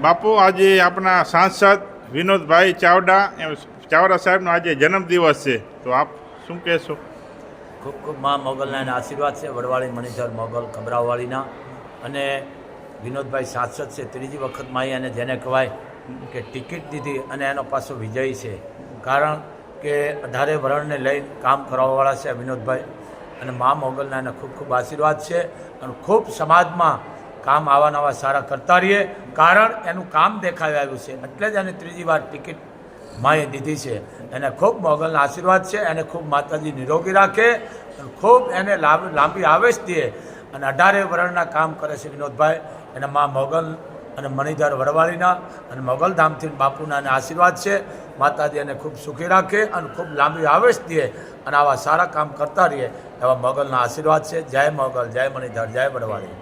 બાપુ, આજે આપણા સાંસદ વિનોદભાઈ ચાવડા એમ ચાવડા સાહેબનો આજે જન્મદિવસ છે. તો આપ શું કહેશો? ખૂબ ખૂબ મા મોગલના એના આશીર્વાદ છે, વડવાળી મણિધર મોગલ ખબરાવાળીના અને વિનોદભાઈ સાંસદ છે, ત્રીજી વખત માઈ અને જેને કહેવાય કે ટિકિટ દીધી અને એનો પાછો વિજય છે. કારણ કે અઢારે વરણને લઈ કામ કરવાવાળા છે વિનોદભાઈ. અને મા મોગલના એને ખૂબ ખૂબ આશીર્વાદ છે. અને ખૂબ સમાજમાં કામ આવા નવા સારા કરતા રહીએ. કારણ એનું કામ દેખાઈ આવ્યું છે. એટલે જ એને ત્રીજી વાર ટિકિટ માએ દીધી છે. એને ખૂબ મોગલના આશીર્વાદ છે. એને ખૂબ માતાજી નિરોગી રાખે. ખૂબ એને લાંબ- લાંબી આવેશ દે. અને અઢારે વર્ણના કામ કરે છે વિનોદભાઈ. એને મા મોગલ અને મણિધર વરવાળીના અને મોગલ ધામથી બાપુના આશીર્વાદ છે. માતાજી એને ખૂબ સુખી રાખે અને ખૂબ લાંબી આવેશ દે અને આવા સારા કામ કરતા રહીએ એવા મોગલના આશીર્વાદ છે. જય મોગલ, જય મણિધર, જય વડવાળી